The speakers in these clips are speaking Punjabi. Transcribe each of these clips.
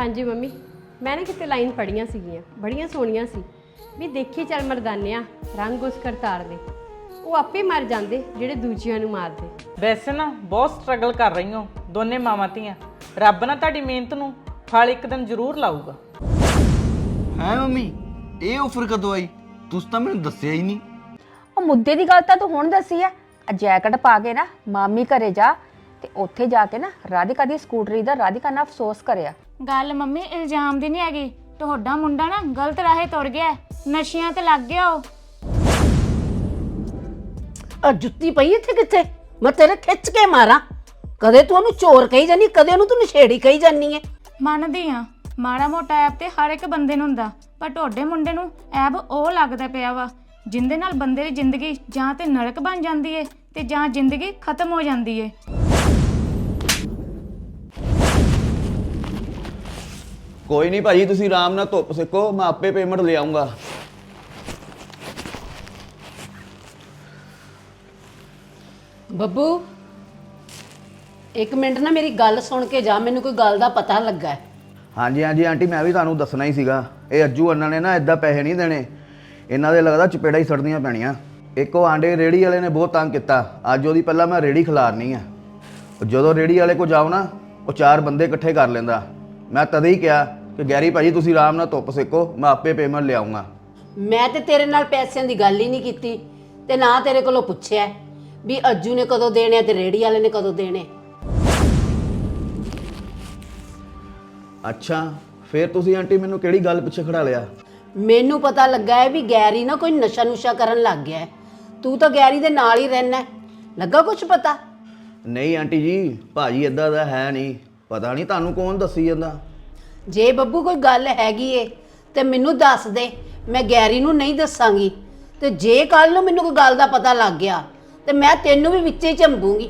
ਹਾਂਜੀ ਮੰਮੀ ਮੈਂ ਨਾ ਕਿਤੇ ਲਾਈਨ ਪੜੀਆਂ ਸੀਗੀਆਂ ਬੜੀਆਂ ਸੋਹਣੀਆਂ ਸੀ। ਵੀ ਦੇਖੀ ਚੱਲ ਮਰਦਾਨਿਆਂ ਰੰਗ ਉਸ ਕਰਤਾਰ ਦੇ। ਉਹ ਆਪੇ ਮਰ ਜਾਂਦੇ ਜਿਹੜੇ ਦੂਜਿਆਂ ਨੂੰ ਮਾਰਦੇ। ਵੈਸੇ ਨਾ ਬਹੁਤ ਸਟਰਗਲ ਕਰ ਰਹੀ ਹਾਂ ਦੋਨੇ ਮਾਵਾਂ ਧੀਆਂ। ਰੱਬ ਨਾ ਤੁਹਾਡੀ ਮਿਹਨਤ ਨੂੰ ਫਲ ਇੱਕ ਦਿਨ ਜ਼ਰੂਰ ਲਾਊਗਾ। ਹੈ ਮੰਮੀ ਇਹ ਆਫਰ ਕਦੋਂ ਆਈ? ਤੁਸੀਂ ਤਾਂ ਮੈਨੂੰ ਦੱਸਿਆ ਹੀ ਨਹੀਂ। ਉਹ ਮੁੱਦੇ ਦੀ ਗੱਲ ਤਾਂ ਤੂੰ ਹੁਣ ਦੱਸੀ ਆ। ਆ ਜੈਕਟ ਪਾ ਕੇ ਨਾ ਮਾਮੀ ਘਰੇ ਜਾ ਤੇ ਉੱਥੇ ਜਾ ਕੇ ਨਾ ਰਾਧਿਕਾ ਦੀ ਸਕੂਟਰੀ ਦਾ ਰਾਧਿਕਾ ਨਾਲ ਅਫਸੋਸ ਕਰਿਆ। ਗੱਲ ਮੰਮੀ ਇਲਜ਼ਾਮ ਦੀ ਨਹੀਂ ਹੈਗੀ। ਤੁਹਾਡਾ ਮੁੰਡਾ ਨਾ ਗਲਤ ਰਾਹੇ ਤੁਰ ਗਿਆ ਹੈ। ਨਸ਼ਿਆਂ ਤੇ ਲੱਗ ਗਿਆ ਉਹ। ਆ ਜੁੱਤੀ ਪਈ ਇੱਥੇ ਕਿੱਥੇ? ਮੈਂ ਤੇਰੇ ਖਿੱਚ ਕੇ ਮਾਰਾਂ। ਕਦੇ ਤੂੰ ਉਹਨੂੰ ਚੋਰ ਕਹੀ ਜਾਨੀ ਕਦੇ ਉਹਨੂੰ ਤੂੰ ਨਸ਼ੇੜੀ ਕਹੀ ਜਾਨੀ ਹੈ ਮੰਨਦੀ ਆ ਮਾੜਾ ਮੋਟਾ ਐਬ ਤੇ ਹਰ ਇੱਕ ਬੰਦੇ ਨੂੰ ਹੁੰਦਾ ਪਰ ਤੁਹਾਡੇ ਮੁੰਡੇ ਨੂੰ ਐਬ ਉਹ ਲੱਗਦਾ ਪਿਆ ਵਾ ਜਿੰਦੇ ਨਾਲ ਬੰਦੇ ਦੀ ਜ਼ਿੰਦਗੀ ਜਾਂ ਤੇ ਨਰਕ ਬਣ ਜਾਂਦੀ ਏ ਤੇ ਜਾਂ ਜ਼ਿੰਦਗੀ ਖਤਮ ਹੋ ਜਾਂਦੀ ਏ। ਕੋਈ ਨਹੀਂ ਭਾਜੀ ਤੁਸੀਂ ਆਰਾਮ ਨਾਲ ਧੁੱਪ ਸਿੱਕੋ ਮੈਂ ਆਪੇ ਪੇਮੈਂਟ ਲੈ ਆਉਂਗਾ ਬੱਬੂ ਇੱਕ ਮਿੰਟ ਨਾ ਮੇਰੀ ਗੱਲ ਸੁਣ ਕੇ ਜਾ ਮੈਨੂੰ ਕੋਈ ਗੱਲ ਦਾ ਪਤਾ ਲੱਗਾ। ਹੈ। ਹਾਂਜੀ ਹਾਂਜੀ ਆਂਟੀ ਮੈਂ ਵੀ ਤੁਹਾਨੂੰ ਦੱਸਣਾ ਹੀ ਸੀਗਾ। ਇਹ ਅੱਜੂ ਅੰਨਾ ਨੇ ਨਾ ਇਦਾਂ ਪੈਸੇ ਨਹੀਂ ਦੇਣੇ। ਇਹਨਾਂ ਦੇ ਲੱਗਦਾ ਚਪੇੜਾ ਹੀ ਸੜਦੀਆਂ ਪੈਣੀਆਂ। ਇੱਕ ਉਹ ਆਂਡੇ ਰੇੜੀ ਵਾਲੇ ਨੇ ਬਹੁਤ ਤੰਗ ਕੀਤਾ। ਅੱਜ ਉਹਦੀ ਪਹਿਲਾਂ ਮੈਂ ਰੇੜੀ ਖਿਲਾਰਨੀ ਆ। ਜਦੋਂ ਰੇੜੀ ਵਾਲੇ ਕੋ ਜਾਓ ਨਾ ਉਹ ਚਾਰ ਬੰਦੇ ਇਕੱਠੇ ਕਰ ਲੈਂਦਾ। ਮੈਂ ਤਦ ਹੀ ਕਿਹਾ ਕਿ ਗੈਰੀ ਭਾਜੀ ਤੁਸੀਂ ਆਰਾਮ ਨਾਲ ਧੁੱਪ ਸੇਕੋ ਮੈਂ ਆਪੇ ਪੇਮੈਂਟ ਲਿਆਉਂਗਾ ਮੈਂ ਤੇ ਤੇਰੇ ਨਾਲ ਪੈਸਿਆਂ ਦੀ ਗੱਲ ਹੀ ਨਹੀਂ ਕੀਤੀ ਤੇ ਨਾ ਤੇਰੇ ਕੋਲੋਂ ਪੁੱਛਿਆ ਵੀ ਅੱਜੂ ਨੇ ਕਦੋਂ ਦੇਣੇ ਆ ਤੇ ਰੇੜੀ ਵਾਲੇ ਨੇ ਕਦੋਂ ਦੇਣੇ। ਅੱਛਾ ਫਿਰ ਤੁਸੀਂ ਆਂਟੀ ਮੈਨੂੰ ਕਿਹੜੀ ਗੱਲ ਪਿੱਛੇ ਖੜਾ ਲਿਆ? ਮੈਨੂੰ ਪਤਾ ਲੱਗਾ ਹੈ ਵੀ ਗੈਰੀ ਨਾ ਕੋਈ ਨਸ਼ਾ ਨੁਸ਼ਾ ਕਰਨ ਲੱਗ ਗਿਆ ਹੈ। ਤੂੰ ਤਾਂ ਗੈਰੀ ਦੇ ਨਾਲ ਹੀ ਰਹਿਣਾ ਹੈ। ਲੱਗਾ ਕੁਝ ਪਤਾ? ਨਹੀਂ ਆਂਟੀ ਜੀ ਭਾਜੀ ਇਦਾਂ ਦਾ ਹੈ ਨਹੀਂ। ਪਤਾ ਨਹੀਂ ਤੁਹਾਨੂੰ ਕੌਣ ਦੱਸੀ ਜਾਂਦਾ। ਜੇ ਬੱਬੂ ਕੋਈ ਗੱਲ ਹੈਗੀ ਏ ਤੇ ਮੈਨੂੰ ਦੱਸ ਦੇ ਮੈਂ ਗੈਰੀ ਨੂੰ ਨਹੀਂ ਦੱਸਾਂਗੀ। ਤੇ ਜੇ ਕੱਲ ਨੂੰ ਮੈਨੂੰ ਕੋਈ ਗੱਲ ਦਾ ਪਤਾ ਲੱਗ ਗਿਆ ਤੇ ਮੈਂ ਤੈਨੂੰ ਵੀ ਵਿੱਚੇ ਹੀ ਝੰਬੂਗੀ।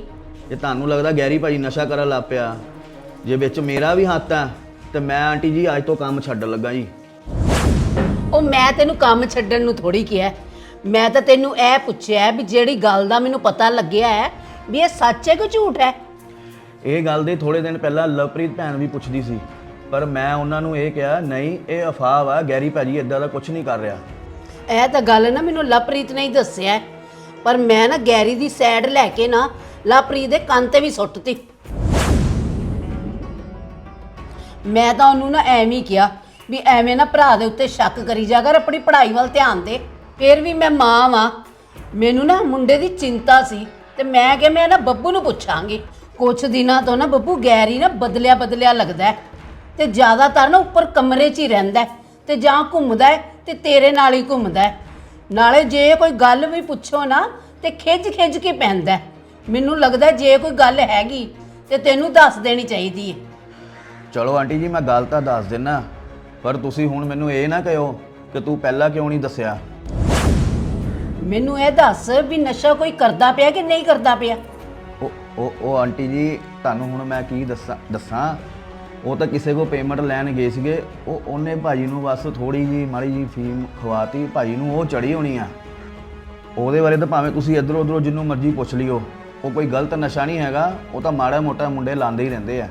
ਜੇ ਤੁਹਾਨੂੰ ਲੱਗਦਾ ਗੈਰੀ ਭਾਜੀ ਨਸ਼ਾ ਕਰਨ ਲੱਗ ਪਿਆ ਜੇ ਵਿੱਚ ਮੇਰਾ ਵੀ ਹੱਥ ਹੈ ਤੇ ਮੈਂ ਆਂਟੀ ਜੀ ਅੱਜ ਤੋਂ ਕੰਮ ਛੱਡਣ ਲੱਗਾ ਜੀ। ਉਹ ਮੈਂ ਤੈਨੂੰ ਕੰਮ ਛੱਡਣ ਨੂੰ ਥੋੜੀ ਕਿਹਾ। ਮੈਂ ਤਾਂ ਤੈਨੂੰ ਇਹ ਪੁੱਛਿਆ ਵੀ ਜਿਹੜੀ ਗੱਲ ਦਾ ਮੈਨੂੰ ਪਤਾ ਲੱਗਿਆ ਹੈ ਵੀ ਇਹ ਸੱਚ ਹੈ ਕਿ ਝੂਠ ਹੈ? ਇਹ ਗੱਲ ਦੇ ਥੋੜੇ ਦਿਨ ਪਹਿਲਾਂ ਲਵਪ੍ਰੀਤ ਭੈਣ ਵੀ ਪੁੱਛਦੀ ਸੀ। ਪਰ ਮੈਂ ਉਹਨਾਂ ਨੂੰ ਇਹ ਕਿਹਾ, ਨਹੀਂ, ਇਹ ਅਫਵਾਹ ਵਾ, ਗੈਰੀ ਭਾਜੀ ਇਦਾਂ ਦਾ ਕੁਝ ਨਹੀਂ ਕਰ ਰਿਹਾ। ਇਹ ਤਾਂ ਗੱਲ ਨਾ ਮੈਨੂੰ ਲਵਪ੍ਰੀਤ ਨੇ ਹੀ ਦੱਸਿਆ ਹੈ। ਪਰ ਮੈਂ ਨਾ ਗੈਰੀ ਦੀ ਸਾਈਡ ਲੈ ਕੇ ਨਾ ਲਵਪ੍ਰੀਤ ਦੇ ਕੰਨ ਤੇ ਵੀ ਸੁੱਟਤੀ। ਮੈਂ ਤਾਂ ਉਹਨੂੰ ਨਾ ਐਵੇਂ ਹੀ ਕਿਹਾ ਵੀ ਐਵੇਂ ਨਾ ਭਰਾ ਦੇ ਉੱਤੇ ਸ਼ੱਕ ਕਰੀ ਜਾ ਕਰ, ਆਪਣੀ ਪੜ੍ਹਾਈ ਵੱਲ ਧਿਆਨ ਦੇ। ਫਿਰ ਵੀ ਮੈਂ ਮਾਂ ਵਾਂ। ਮੈਨੂੰ ਨਾ ਮੁੰਡੇ ਦੀ ਚਿੰਤਾ ਸੀ ਤੇ ਮੈਂ ਕਿਹਾ ਮੈਂ ਨਾ ਬੱਬੂ ਨੂੰ ਪੁੱਛਾਂਗੀ। ਕੁਛ ਦਿਨਾਂ ਤੋਂ ਨਾ ਬੱਬੂ ਗੈਰੀ ਨਾ ਬਦਲਿਆ ਬਦਲਿਆ ਲੱਗਦਾ ਹੈ। ਤੇ ਜ਼ਿਆਦਾਤਰ ਨਾ ਉੱਪਰ ਕਮਰੇ 'ਚ ਹੀ ਰਹਿੰਦਾ ਹੈ ਤੇ ਜਾਂ ਘੁੰਮਦਾ ਹੈ ਤੇ ਤੇਰੇ ਨਾਲ ਹੀ ਘੁੰਮਦਾ ਹੈ। ਨਾਲੇ ਜੇ ਕੋਈ ਗੱਲ ਵੀ ਪੁੱਛੋ ਨਾ ਤੇ ਖਿੱਚ ਖਿੱਚ ਕੇ ਪੈਂਦਾ ਹੈ। ਮੈਨੂੰ ਲੱਗਦਾ ਹੈ ਜੇ ਕੋਈ ਗੱਲ ਹੈਗੀ ਤੇ ਤੈਨੂੰ ਦੱਸ ਦੇਣੀ ਚਾਹੀਦੀ ਹੈ। ਚਲੋ ਆਂਟੀ ਜੀ ਮੈਂ ਗੱਲ ਤਾਂ ਦੱਸ ਦਿੰਨਾ। ਪਰ ਤੁਸੀਂ ਹੁਣ ਮੈਨੂੰ ਇਹ ਨਾ ਕਹਿਓ ਕਿ ਤੂੰ ਪਹਿਲਾਂ ਕਿਉਂ ਨਹੀਂ ਦੱਸਿਆ? ਮੈਨੂੰ ਇਹ ਦੱਸ ਵੀ ਨਸ਼ਾ ਕੋਈ ਕਰਦਾ ਪਿਆ ਕਿ ਨਹੀਂ ਕਰਦਾ ਪਿਆ? ਉਹ ਉਹ ਉਹ ਆਂਟੀ ਜੀ ਤੁਹਾਨੂੰ ਹੁਣ ਮੈਂ ਕੀ ਦੱਸਾਂ ਦੱਸਾਂ? ਉਹ ਤਾਂ ਕਿਸੇ ਕੋ ਪੇਮੈਂਟ ਲੈਣ ਗਏ ਸੀਗੇ, ਉਹ ਉਹਨੇ ਭਾਜੀ ਨੂੰ ਬਸ ਥੋੜੀ ਜੀ ਮਾੜੀ ਜੀ ਫੀਮ ਖਵਾਤੀ, ਭਾਜੀ ਨੂੰ ਉਹ ਚੜੀ ਹੋਣੀ ਆ। ਉਹਦੇ ਬਾਰੇ ਤਾਂ ਭਾਵੇਂ ਤੁਸੀਂ ਇੱਧਰੋਂ ਉੱਧਰੋਂ ਜਿੰਨੂੰ ਮਰਜ਼ੀ ਪੁੱਛ ਲਿਓ, ਉਹ ਕੋਈ ਗਲਤ ਨਸ਼ਾ ਨਹੀਂ ਹੈਗਾ, ਉਹ ਤਾਂ ਮਾੜਾ ਮੋਟਾ ਮੁੰਡੇ ਲਾਉਂਦੇ ਹੀ ਰਹਿੰਦੇ ਆ।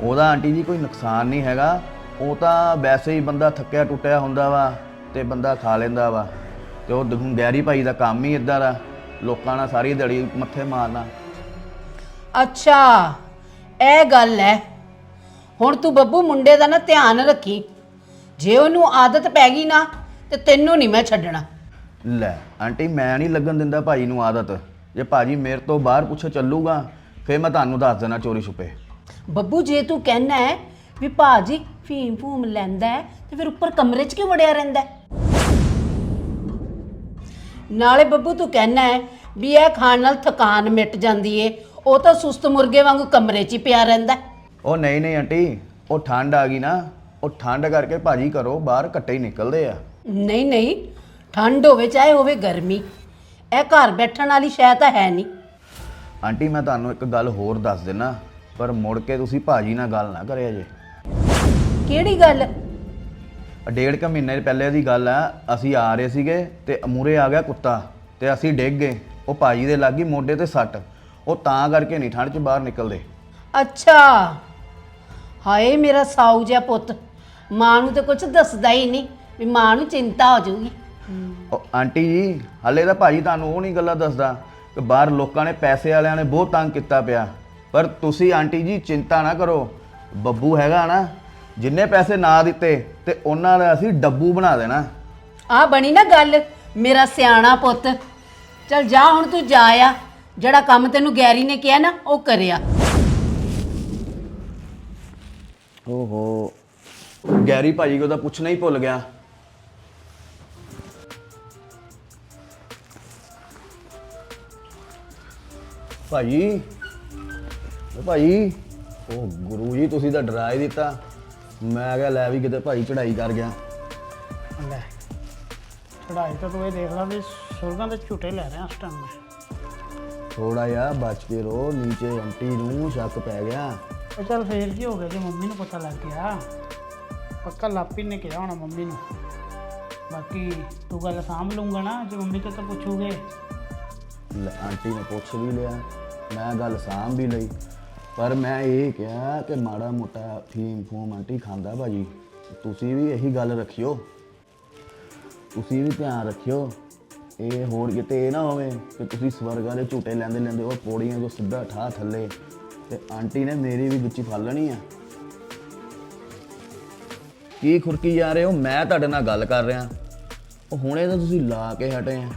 ਉਹਦਾ ਆਂਟੀ ਜੀ ਕੋਈ ਨੁਕਸਾਨ ਨਹੀਂ ਹੈਗਾ, ਉਹ ਤਾਂ ਵੈਸੇ ਹੀ ਬੰਦਾ ਥੱਕਿਆ ਟੁੱਟਿਆ ਹੁੰਦਾ ਵਾ ਤੇ ਬੰਦਾ ਖਾ ਲੈਂਦਾ ਵਾ ਤੇ ਉਹ ਦੇਖੋ ਗੈਰੀ ਭਾਈ ਦਾ ਕੰਮ ਹੀ ਇਦਾਂ ਦਾ, ਲੋਕਾਂ ਨਾਲ ਸਾਰੀ ਦਿਹਾੜੀ ਮੱਥੇ ਮਾਰਨਾ। ਅੱਛਾ, ਇਹ ਗੱਲ ਹੈ। ਹੁਣ ਤੂੰ ਬੱਬੂ ਮੁੰਡੇ ਦਾ ਨਾ ਧਿਆਨ ਰੱਖੀ। ਜੇ ਉਹਨੂੰ ਆਦਤ ਪੈ ਗਈ ਨਾ ਤੇ ਤੈਨੂੰ ਨਹੀਂ ਮੈਂ ਛੱਡਣਾ। ਲੈ ਆਂਟੀ ਮੈਂ ਨਹੀਂ ਲੱਗਣ ਦਿੰਦਾ ਭਾਜੀ ਨੂੰ ਆਦਤ। ਜੇ ਭਾਜੀ ਮੇਰੇ ਤੋਂ ਬਾਹਰ ਪੁੱਛੇ ਚੱਲੂਗਾ ਫਿਰ ਮੈਂ ਤੁਹਾਨੂੰ ਦੱਸ ਦੇਣਾ ਚੋਰੀ ਛੁਪੇ। ਬੱਬੂ ਜੇ ਤੂੰ ਕਹਿਣਾ ਹੈ ਵੀ ਭਾਜੀ ਫੀਮ ਫੂਮ ਲੈਂਦਾ ਹੈ ਤੇ ਫਿਰ ਉੱਪਰ ਕਮਰੇ 'ਚ ਕਿਉਂ ਵੜਿਆ ਰਹਿੰਦਾ ਹੈ? ਨਾਲੇ ਬੱਬੂ ਤੂੰ ਕਹਿਣਾ ਹੈ ਵੀ ਇਹ ਖਾਣ ਨਾਲ ਥਕਾਨ ਮਿਟ ਜਾਂਦੀ ਏ। ਉਹ ਤਾਂ ਸੁਸਤ ਮੁਰਗੇ ਵਾਂਗੂ ਕਮਰੇ 'ਚ ਹੀ ਪਿਆ ਰਹਿੰਦਾ ਹੈ। ਉਹ ਨਹੀਂ ਨਹੀਂ ਆਂਟੀ ਉਹ ਠੰਡ ਆ ਗਈ ਨਾ ਉਹ ਠੰਡ ਕਰਕੇ ਭਾਜੀ ਘਰੋਂ ਬਾਹਰ ਘੱਟੇ ਹੀ ਨਿਕਲਦੇ ਆ। ਨਹੀਂ ਨਹੀਂ ਠੰਡ ਹੋਵੇ ਚਾਹੇ ਹੋਵੇ ਗਰਮੀ ਇਹ ਘਰ ਬੈਠਣ ਵਾਲੀ ਸ਼ੈ ਤਾਂ ਹੈ ਨਹੀਂ। ਆਂਟੀ ਮੈਂ ਤੁਹਾਨੂੰ ਇੱਕ ਗੱਲ ਹੋਰ ਦੱਸ ਦੇਣਾ ਪਰ ਮੁੜ ਕੇ ਤੁਸੀਂ ਭਾਜੀ ਨਾਲ ਗੱਲ ਨਾ ਕਰਿਆ ਜੇ। ਕਿਹੜੀ ਗੱਲ? ਆਹ ਡੇਢ ਕੁ ਮਹੀਨੇ ਪਹਿਲੇ ਦੀ ਗੱਲ ਆ ਅਸੀਂ ਆ ਰਹੇ ਸੀਗੇ ਤੇ ਅਮੂਰੇ ਆ ਗਿਆ ਕੁੱਤਾ ਤੇ ਅਸੀਂ ਡਿੱਗ ਗਏ ਉਹ ਭਾਜੀ ਦੇ ਲੱਗੀ ਮੋਢੇ ਤੇ ਸੱਟ ਉਹ ਤਾਂ ਕਰਕੇ ਨਹੀਂ ਠੰਡ 'ਚ ਬਾਹਰ ਨਿਕਲਦੇ। ਅੱਛਾ। ਹਾਏ ਮੇਰਾ ਸਾਊ ਜਿਹਾ ਪੁੱਤ ਮਾਂ ਨੂੰ ਤੇ ਕੁਝ ਦੱਸਦਾ ਹੀ ਨਹੀਂ ਵੀ ਮਾਂ ਨੂੰ ਚਿੰਤਾ ਹੋ ਜਾਊਗੀ। ਉਹ ਆਂਟੀ ਜੀ ਹਲੇ ਤਾਂ ਭਾਜੀ ਤੁਹਾਨੂੰ ਉਹ ਨਹੀਂ ਗੱਲਾਂ ਦੱਸਦਾ ਕਿ ਬਾਹਰ ਲੋਕਾਂ ਨੇ ਪੈਸੇ ਵਾਲਿਆਂ ਨੇ ਬਹੁਤ ਤੰਗ ਕੀਤਾ ਪਿਆ। ਪਰ ਤੁਸੀਂ ਆਂਟੀ ਜੀ ਚਿੰਤਾ ਨਾ ਕਰੋ ਬੱਬੂ ਹੈਗਾ ਨਾ ਜਿੰਨੇ ਪੈਸੇ ਨਾ ਦਿੱਤੇ ਤੇ ਉਹਨਾਂ ਦਾ ਅਸੀਂ ਡੱਬੂ ਬਣਾ ਦੇਣਾ। ਆ ਬਣੀ ਨਾ ਗੱਲ ਮੇਰਾ ਸਿਆਣਾ ਪੁੱਤ। ਚਲ ਜਾ ਹੁਣ ਤੂੰ ਜਾ ਆ ਜਿਹੜਾ ਕੰਮ ਤੈਨੂੰ ਗੈਰੀ ਨੇ ਕਿਹਾ ਨਾ ਉਹ ਕਰਿਆ। ਓਹੋ। ਗੈਰੀ ਭਾਜੀ ਕੋ ਤਾਂ ਪੁੱਛਣਾ ਹੀ ਭੁੱਲ ਗਿਆ। ਭਾਜੀ ਓ ਭਾਜੀ ਉਹ ਗੁਰੂ ਜੀ ਤੁਸੀਂ ਤਾਂ ਡਰਾ ਹੀ ਦਿੱਤਾ। ਮੈਂ ਕਿਹਾ ਲੈ ਵੀ ਕਿਤੇ ਭਾਈ ਚੜਾਈ ਕਰ ਗਿਆ। ਲੈ ਚੜਾਈ ਤਾਂ ਤੂੰ ਇਹ ਦੇਖ ਲੈ ਵੀ ਸੁਰਗਾਂ ਦੇ ਝੂਟੇ ਲੈ ਰਿਹਾ ਇਸ ਟਾਈਮ ਮੈਂ। ਥੋੜਾ ਜਿਹਾ ਬਚ ਕੇ ਰੋ ਨੀਚੇ ਆਂਟੀ ਨੂੰ ਸ਼ੱਕ ਪੈ ਗਿਆ। ਉਹ ਚੱਲ ਫੇਰ ਕੀ ਹੋ ਗਿਆ ਜੇ ਮੰਮੀ ਨੂੰ ਪਤਾ ਲੱਗ ਗਿਆ? ਪੱਕਾ ਲਾਪੀ ਨੇ ਕਿਹਾ ਹੋਣਾ ਮੰਮੀ ਨੂੰ। ਬਾਕੀ ਤੂੰ ਗੱਲ ਸਾਂਭ ਲੂੰਗਾ ਨਾ ਜੇ ਮੰਮੀ ਤੋਂ ਤਾਂ ਪੁੱਛੂਗੇ। ਲੈ, ਆਂਟੀ ਨੇ ਪੁੱਛ ਵੀ ਲਿਆ ਮੈਂ ਗੱਲ ਸਾਂਭ ਵੀ ਲਈ। ਪਰ ਮੈਂ ਇਹ ਕਿਹਾ ਕਿ ਮਾੜਾ ਮੋਟਾ ਫੀਮ ਫੂਮ ਆਂਟੀ ਖਾਂਦਾ ਭਾਜੀ। ਤੁਸੀਂ ਵੀ ਇਹੀ ਗੱਲ ਰੱਖਿਓ। ਤੁਸੀਂ ਵੀ ਧਿਆਨ ਰੱਖਿਓ ਇਹ ਹੋਰ ਕਿਤੇ ਇਹ ਨਾ ਹੋਵੇ ਕਿ ਤੁਸੀਂ ਸਵਰਗਾਂ ਦੇ ਝੂਟੇ ਲੈਂਦੇ ਲੈਂਦੇ ਉਹ ਪੌੜੀਆਂ ਤੋਂ ਸਿੱਧਾ ਠਾ ਥੱਲੇ ਤੇ ਆਂਟੀ ਨੇ ਮੇਰੀ ਵੀ ਵਿੱਚ ਫੜ ਲੈਣੀ ਆ। ਕੀ ਖੁਰਕੀ ਜਾ ਰਹੇ ਹੋ? ਮੈਂ ਤੁਹਾਡੇ ਨਾਲ ਗੱਲ ਕਰ ਰਿਹਾ। ਉਹ ਹੁਣੇ ਤਾਂ ਤੁਸੀਂ ਲਾ ਕੇ ਹਟੇ ਆ।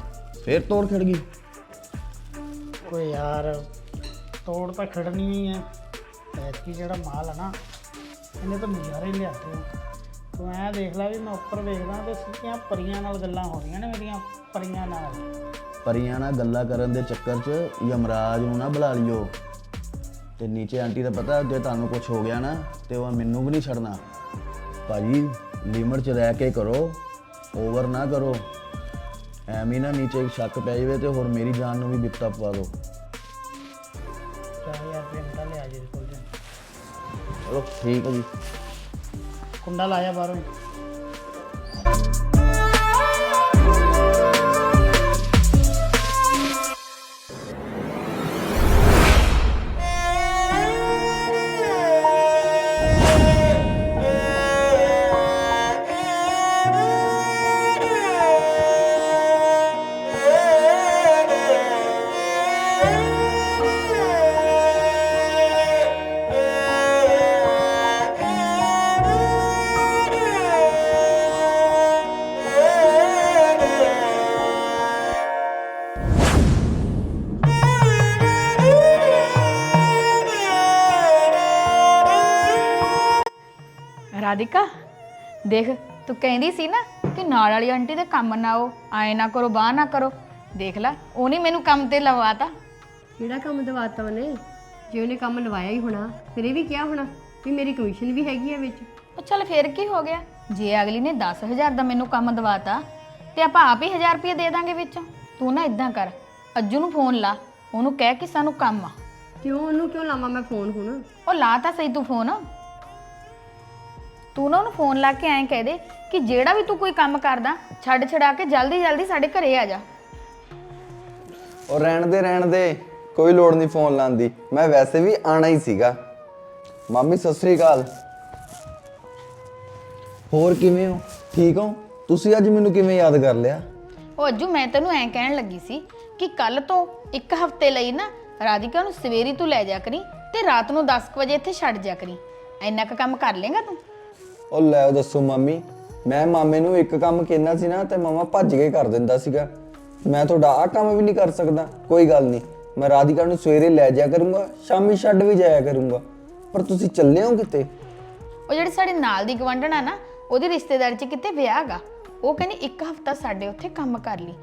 ਫੇਰ ਤੋੜ ਖੜ ਗਈ। ਓਏ ਯਾਰ ਤੋੜ ਤਾਂ ਖੜਨੀ ਹੀ ਹੈ ਐਤਕੀ ਜਿਹੜਾ ਮਾਲ ਹੈ ਨਾ ਇਹਨੇ ਤਾਂ ਨਜ਼ਾਰੇ ਲਿਆਤੇ ਆ। ਤੂੰ ਐ ਦੇਖ ਲੈ ਵੀ ਮੈਂ ਉੱਪਰ ਵੇਖਦਾ ਤੇ ਸਿੱਧੀਆਂ ਪਰੀਆਂ ਨਾਲ ਗੱਲਾਂ ਹੋ ਰਹੀਆਂ ਨੇ ਮੇਰੀਆਂ ਪਰੀਆਂ ਨਾਲ। ਪਰੀਆਂ ਨਾਲ ਗੱਲਾਂ ਕਰਨ ਦੇ ਚੱਕਰ 'ਚ ਯਮਰਾਜ ਨੂੰ ਨਾ ਬੁਲਾ ਲਿਓ। ਤੇ ਨੀਚੇ ਆਂਟੀ ਦਾ ਪਤਾ ਜੇ ਤੁਹਾਨੂੰ ਕੁਝ ਹੋ ਗਿਆ ਨਾ ਤੇ ਉਹ ਮੈਨੂੰ ਵੀ ਨਹੀਂ ਛੱਡਣਾ। ਭਾਜੀ ਲਿਮਟ 'ਚ ਰਹਿ ਕੇ ਕਰੋ ਓਵਰ ਨਾ ਕਰੋ। ਐਵੇਂ ਨਾ ਨੀਚੇ ਸ਼ੱਕ ਪੈ ਜਾਵੇ ਤੇ ਹੋਰ ਮੇਰੀ ਜਾਨ ਨੂੰ ਵੀ ਬਿਪਤਾ ਪਵਾ ਦਿਓ। ਚਾਹ ਯਾਰ ਪਿੰਡਾ ਲਿਆ ਜੀ ਕੋਲ ਜੀ ਚਲੋ ਠੀਕ ਹੈ ਜੀ। ਕੁੰਡਾ ਲਾਇਆ ਬਾਹਰੋਂ। ਰਾਧਿਕਾ ਦੇਖ ਤੂੰ ਕਹਿੰਦੀ ਸੀ ਨਾ ਕਿ ਨਾਲ ਵਾਲੀ ਆਂਟੀ ਦੇ ਕੰਮ ਨਾ ਆਓ ਆਏ ਨਾ ਕਰੋ ਬਾਹ ਨਾ ਕਰੋ। ਦੇਖ ਲੈ ਉਹਨੇ ਮੈਨੂੰ ਕੰਮ ਤੇ ਲਵਾਤਾ। ਕਿਹੜਾ ਕੰਮ ਦਵਾਤਾ ਉਹਨੇ? ਜੇ ਉਹਨੇ ਕੰਮ ਲਵਾਇਆ ਹੀ ਹੋਣਾ ਫਿਰ ਇਹ ਵੀ ਕਿਹਾ ਹੋਣਾ ਵੀ ਮੇਰੀ ਕਮਿਸ਼ਨ ਵੀ ਹੈਗੀ ਆ ਵਿੱਚ। ਉਹ ਚੱਲ ਫੇਰ ਕੀ ਹੋ ਗਿਆ? ਜੇ ਅਗਲੀ ਨੇ 10000 ਦਾ ਮੈਨੂੰ ਕੰਮ ਦਵਾਤਾ ਤੇ ਆਪਾਂ ਆਪ ਹੀ 1000 ਰੁਪਏ ਦੇ ਦਾਂਗੇ ਵਿੱਚੋਂ। ਤੂੰ ਨਾ ਇਦਾਂ ਕਰ ਅੱਜੂ ਨੂੰ ਫੋਨ ਲਾ ਉਹਨੂੰ ਕਹਿ ਕਿ ਸਾਨੂੰ ਕੰਮ ਆ। ਕਿਉਂ ਉਹਨੂੰ ਕਿਉਂ ਲਾਵਾਂ ਮੈਂ ਫੋਨ ਹੁਣ? ਉਹ ਲਾ ਤਾਂ ਸਹੀ ਤੂੰ ਫੋਨ ਤੂੰ ਨਾ ਉਹਨੂੰ ਫੋਨ ਲਾ ਕੇ ਐਂ ਕਹਿ ਦੇ ਕਿ ਜਿਹੜਾ ਵੀ ਤੂੰ ਕੋਈ ਕੰਮ ਕਰਦਾ ਛੱਡ ਛਡਾ ਕੇ ਜਲਦੀ ਜਲਦੀ ਸਾਡੇ ਘਰੇ ਆ ਜਾ। ਉਹ ਰਹਿਣ ਦੇ ਰਹਿਣ ਦੇ ਕੋਈ ਲੋੜ ਨਹੀਂ ਫੋਨ ਲਾਉਣ ਦੀ। ਮੈਂ ਵੈਸੇ ਵੀ ਆਣਾ ਹੀ ਸੀਗਾ। ਮਾਮੀ ਸਤਿ ਸ੍ਰੀ ਅਕਾਲ। ਹੋਰ ਕਿਵੇਂ ਹੋ? ਠੀਕ ਹੋ? ਤੁਸੀਂ ਅੱਜ ਮੈਨੂੰ ਕਿਵੇਂ ਯਾਦ ਕਰ ਲਿਆ? ਉਹ ਅੱਜੂ ਮੈਂ ਤੈਨੂੰ ਐਂ ਕਹਿਣ ਲੱਗੀ ਸੀ ਕਿ ਕੱਲ ਤੋਂ ਇੱਕ ਹਫ਼ਤੇ ਲਈ ਨਾ ਰਾਧਿਕਾ ਨੂੰ ਸਵੇਰੀ ਤੂੰ ਲੈ ਜਾ ਕਰੀ ਤੇ ਰਾਤ ਨੂੰ 10 ਕੁ ਵਜੇ ਇੱਥੇ ਛੱਡ ਜਾ ਕਰੀ। ਇੰਨਾ ਕੁ ਕੰਮ ਕਰ ਲੇਗਾ ਤੂੰ? ਉਹ ਲੈ ਦੱਸੋ ਮਾਮੀ। ਮੈਂ ਮਾਮੇ ਨੂੰ ਇੱਕ ਕੰਮ ਕਹਿਣਾ ਸੀ ਨਾ, ਤੇ ਮਾਮਾ ਭੱਜ ਕੇ ਕਰ ਦਿੰਦਾ ਸੀਗਾ। ਮੈਂ ਤੁਹਾਡਾ ਆਹ ਕੰਮ ਵੀ ਨਹੀਂ ਕਰ ਸਕਦਾ। ਕੋਈ ਗੱਲ ਨਹੀਂ। ਮੈਂ ਰਾਧਿਕਾ ਨੂੰ ਸਵੇਰੇ ਲੈ ਜਾਇਆ ਕਰੂੰਗਾ, ਸ਼ਾਮੀ ਛੱਡ ਵੀ ਜਾਇਆ ਕਰੂੰਗਾ। ਪਰ ਤੁਸੀਂ ਚੱਲੇ ਹੋ ਕਿਤੇ? ਉਹ ਜਿਹੜੀ ਸਾਡੇ ਨਾਲ ਦੀ ਗਵੰਡਣ ਆ ਨਾ, ਉਹਦੀ ਰਿਸ਼ਤੇਦਾਰੀ 'ਚ ਕਿਤੇ ਵਿਆਹ ਹੈਗਾ ਉਹ ਕਹਿੰਦੀ ਇੱਕ ਹਫ਼ਤਾ ਸਾਡੇ ਉੱਥੇ ਕੰਮ ਕਰ ਲਈ।